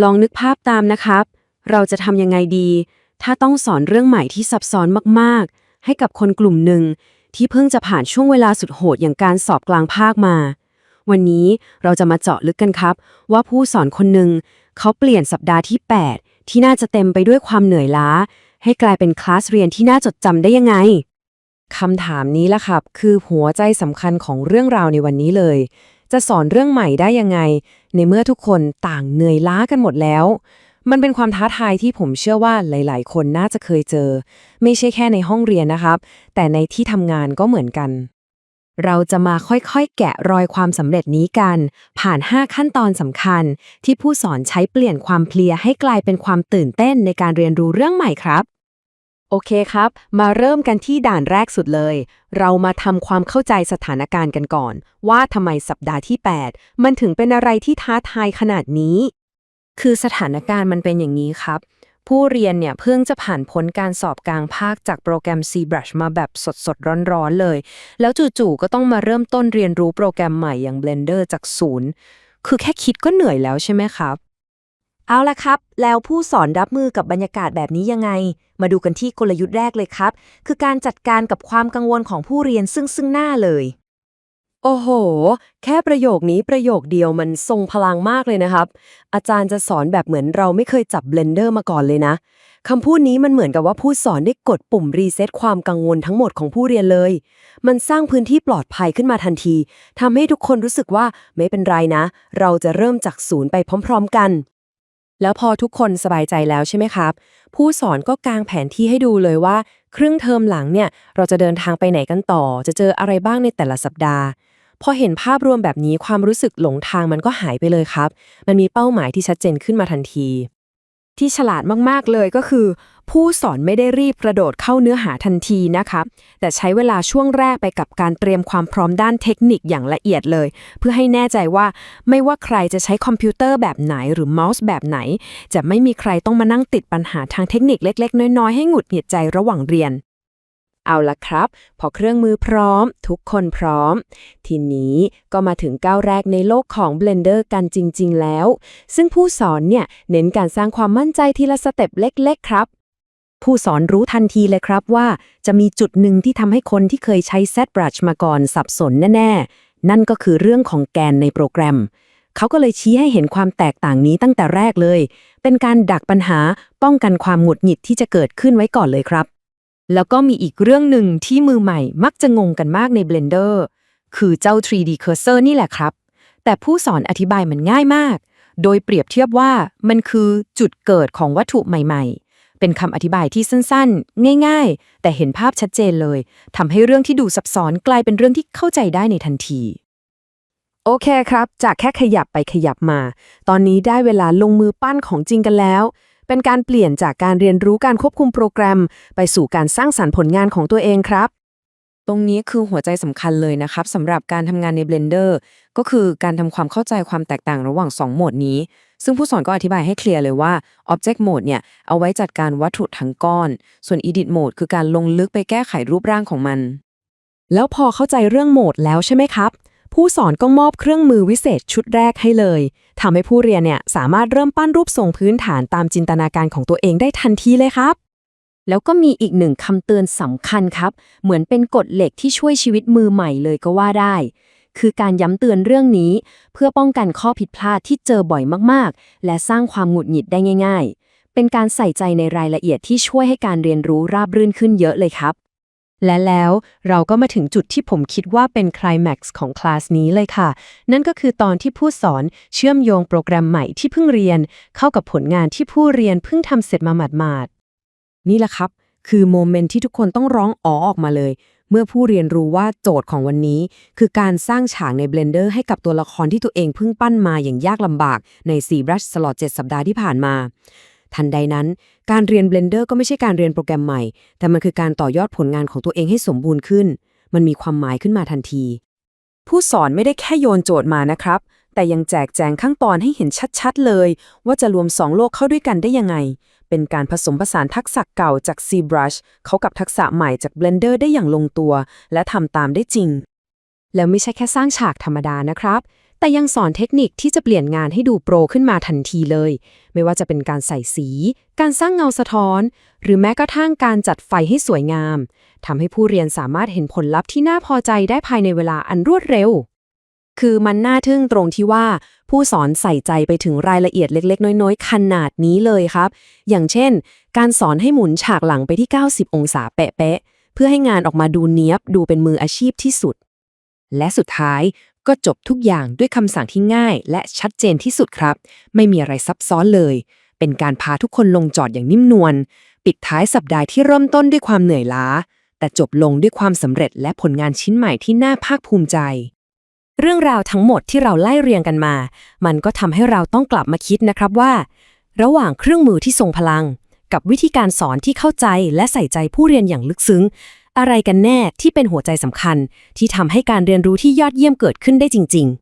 ลองนึกภาพตามนะครับ เราจะทำยังไงดี ถ้าต้องสอนเรื่องใหม่ที่ซับซ้อนมากๆ ให้กับคนกลุ่มหนึ่ง ที่เพิ่งจะผ่านช่วงเวลาสุดโหดอย่างการสอบกลางภาคมา วันนี้เราจะมาเจาะลึกกันครับ ว่าผู้สอนคนหนึ่งเขาเปลี่ยนสัปดาห์ที่ 8 ที่น่าจะเต็มไปด้วยความเหนื่อยล้า ให้กลายเป็นคลาสเรียนที่น่าจดจำได้ยังไงคำถามนี้ล่ะครับ คือหัวใจสำคัญของเรื่องราวในวันนี้เลย จะสอนเรื่องใหม่ได้ยังไง ในเมื่อทุกคนต่างเหนื่อยล้ากันหมดแล้ว มันเป็นความท้าทายที่ผมเชื่อว่าหลาย ๆ คนน่าจะเคยเจอ ไม่ใช่แค่ในห้องเรียนนะครับ แต่ในที่ทำงานก็เหมือนกัน เราจะมาค่อย ๆ แกะรอยความสำเร็จนี้กัน ผ่าน 5 ขั้นตอนสำคัญ ที่ผู้สอนใช้เปลี่ยนความเพลียให้กลายเป็นความตื่นเต้นในการเรียนรู้เรื่องใหม่ครับ โอเคครับ มาเริ่มกันที่ด่านแรกสุดเลย เรามาทำความเข้าใจสถานการณ์กันก่อน ว่าทำไมสัปดาห์ที่ 8 มันถึงเป็นอะไรที่ท้าทายขนาดนี้ คือสถานการณ์มันเป็นอย่างนี้ครับ ผู้เรียนเนี่ยเพิ่งจะผ่านพ้นการสอบกลางภาคจากโปรแกรม ZBrush มาแบบสดๆ ร้อนๆเลย แล้วจู่ๆก็ต้องมาเริ่มต้นเรียนรู้โปรแกรมใหม่อย่าง Blender จากศูนย์ คือแค่คิดก็เหนื่อยแล้วใช่ไหมครับ เอาละครับ แล้วผู้สอนรับมือกับบรรยากาศแบบนี้ยังไง มาดูกันที่กลยุทธ์แรกเลยครับ คือการจัดการกับความกังวลของผู้เรียนซึ่งซึ่งหน้าเลย โอ้โห แค่ประโยคนี้ประโยคเดียวมันทรงพลังมากเลยนะครับ อาจารย์จะสอนแบบเหมือนเราไม่เคยจับ Blender มาก่อนเลยนะคำพูดนี้มันเหมือนกับว่าผู้สอนได้กดปุ่มรีเซ็ตความกังวลทั้งหมดของผู้เรียนเลย มันสร้างพื้นที่ปลอดภัยขึ้นมาทันทีทำให้ทุกคนรู้สึกว่าไม่เป็นไรนะ เราจะเริ่มจากศูนย์ไปพร้อม ๆ กัน แล้วพอทุกคนสบายใจแล้วใช่ไหมครับ ผู้สอนก็กางแผนที่ให้ดูเลยว่า ครึ่งเทอมหลังเนี่ย เราจะเดินทางไปไหนกันต่อ จะเจออะไรบ้างในแต่ละสัปดาห์ พอเห็นภาพรวมแบบนี้ความรู้สึกหลงทางมันก็หายไปเลยครับ มันมีเป้าหมายที่ชัดเจนขึ้นมาทันที ที่ฉลาดมากๆเลยก็คือ ผู้สอนไม่ได้รีบกระโดดเข้าเนื้อหาทันทีนะคะแต่ใช้เวลาช่วงแรกไปกับการเตรียมความพร้อมด้านเทคนิคอย่างละเอียดเลย เพื่อให้แน่ใจว่าไม่ว่าใครจะใช้คอมพิวเตอร์แบบไหนหรือเมาส์แบบไหน จะไม่มีใครต้องมานั่งติดปัญหาทางเทคนิคเล็ก ๆ น้อยๆให้หงุดหงิดใจระหว่างเรียน เอาละครับ พอเครื่องมือพร้อม ทุกคนพร้อม ทีนี้ก็มาถึงก้าวแรกในโลกของ Blender กันจริง ๆ แล้ว ซึ่งผู้สอนเนี่ย เน้นการสร้างความมั่นใจทีละสเต็ปเล็ก ๆ ครับ ผู้สอนรู้ทันทีเลยครับว่า จะมีจุดหนึ่งที่ทำให้คนที่เคยใช้ ZBrush มาก่อนสับสนแน่ ๆ นั่นก็คือเรื่องของแกนในโปรแกรมเขาก็เลยชี้ให้เห็นความแตกต่างนี้ตั้งแต่แรกเลย เป็นการดักปัญหาป้องกันความหงุดหงิดที่จะเกิดขึ้นไว้ก่อนเลยครับ แล้วก็มีอีกเรื่องหนึ่งที่มือใหม่มักจะงงกันมากใน Blender คือเจ้า 3D Cursor นี่แหละครับ แต่ผู้สอนอธิบายมันง่ายมาก โดยเปรียบเทียบว่ามันคือจุดเกิดของวัตถุใหม่ ๆ เป็นคำอธิบายที่สั้นๆ ง่าย ๆ แต่เห็นภาพชัดเจนเลยทำให้เรื่องที่ดูซับซ้อนกลายเป็นเรื่องที่เข้าใจได้ในทันทีโอเคครับ จากแค่ขยับไปขยับมา ตอนนี้ได้เวลาลงมือปั้นของจริงกันแล้ว เป็นการเปลี่ยนจากการเรียนรู้การควบคุมโปรแกรม ไปสู่การสร้างสรรค์ผลงานของตัวเองครับ ตรงนี้คือหัวใจสำคัญเลยนะครับสำหรับการทำงานใน Blender ก็คือการทำความเข้าใจความแตกต่างระหว่าง 2 โหมดนี้ ซึ่งผู้สอนก็อธิบายให้เคลียร์เลยว่า Object Mode เนี่ยเอาไว้จัดการวัตถุทั้งก้อน ส่วน Edit Mode คือการลงลึกไปแก้ไขรูปร่างของมัน แล้วพอเข้าใจเรื่องโหมดแล้วใช่ไหมครับ ผู้สอนก็มอบเครื่องมือวิเศษชุดแรกให้เลยทำให้ผู้เรียนเนี่ยสามารถเริ่มปั้นรูปทรงพื้นฐานตามจินตนาการของตัวเองได้ทันทีเลยครับ แล้วก็มีอีกหนึ่งคำเตือนสำคัญครับ เหมือนเป็นกฎเหล็กที่ช่วยชีวิตมือใหม่เลยก็ว่าได้ คือการย้ำเตือนเรื่องนี้ เพื่อป้องกันข้อผิดพลาดที่เจอบ่อยมากๆ และสร้างความหงุดหงิดได้ง่าย ๆ เป็นการใส่ใจในรายละเอียดที่ช่วยให้การเรียนรู้ราบรื่นขึ้นเยอะเลยครับ และแล้วเราก็มาถึงจุดที่ผมคิดว่าเป็นคลแม็กซ์ของคลาสนี้เลยค่ะ นั่นก็คือตอนที่ผู้สอนเชื่อมโยงโปรแกรมใหม่ที่เพิ่งเรียน เข้ากับผลงานที่ผู้เรียนเพิ่งทำเสร็จมาหมาดๆนี่แหละครับ คือโมเมนต์ที่ทุกคนต้องร้องอ๋อออกมาเลย เมื่อผู้เรียนรู้ว่าโจทย์ของวันนี้ คือการสร้างฉากใน Blender ให้กับตัวละครที่ตัวเองเพิ่งปั้นมาอย่างยากลำบากใน 4brush ตลอด7สัปดาห์ที่ผ่านมา ทันใดนั้น การเรียน Blender ก็ไม่ใช่การเรียนโปรแกรมใหม่ แต่มันคือการต่อยอดผลงานของตัวเองให้สมบูรณ์ขึ้น มันมีความหมายขึ้นมาทันที ผู้สอนไม่ได้แค่โยนโจทย์มานะครับ แต่ยังแจกแจงขั้นตอนให้เห็นชัดๆเลย ว่าจะรวม2โลกเข้าด้วยกันได้ยังไง เป็นการผสมผสานทักษะเก่าจาก ZBrush เขากับทักษะใหม่จาก Blender ได้อย่างลงตัว และทำตามได้จริง แล้วไม่ใช่แค่สร้างฉากธรรมดานะครับ แต่ยังสอนเทคนิคที่จะเปลี่ยนงานให้ดูโปรขึ้นมาทันทีเลย ไม่ว่าจะเป็นการใส่สี การสร้างเงาสะท้อน หรือแม้กระทั่งการจัดไฟให้สวยงามทำให้ผู้เรียนสามารถเห็นผลลัพธ์ที่น่าพอใจได้ภายในเวลาอันรวดเร็ว คือมันน่าทึ่งตรงที่ว่า ผู้สอนใส่ใจไปถึงรายละเอียดเล็ก ๆ น้อยๆ ขนาดนี้เลยครับ อย่างเช่น การสอนให้หมุนฉากหลังไปที่ 90 องศาเป๊ะๆเพื่อให้งานออกมาดูเนี้ยบดูเป็นมืออาชีพที่สุดและสุดท้าย ก็จบทุกอย่างด้วยคำสั่งที่ง่ายและชัดเจนที่สุดครับ ไม่มีอะไรซับซ้อนเลย เป็นการพาทุกคนลงจอดอย่างนิ่มนวล ปิดท้ายสัปดาห์ที่เริ่มต้นด้วยความเหนื่อยล้า แต่จบลงด้วยความสำเร็จและผลงานชิ้นใหม่ที่น่าภาคภูมิใจ เรื่องราวทั้งหมดที่เราไล่เรียงกันมา มันก็ทำให้เราต้องกลับมาคิดนะครับว่า ระหว่างเครื่องมือที่ทรงพลัง กับวิธีการสอนที่เข้าใจและใส่ใจผู้เรียนอย่างลึกซึ้ง อะไรกันแน่ที่เป็นหัวใจสำคัญ ที่ทำให้การเรียนรู้ที่ยอดเยี่ยมเกิดขึ้นได้จริง ๆ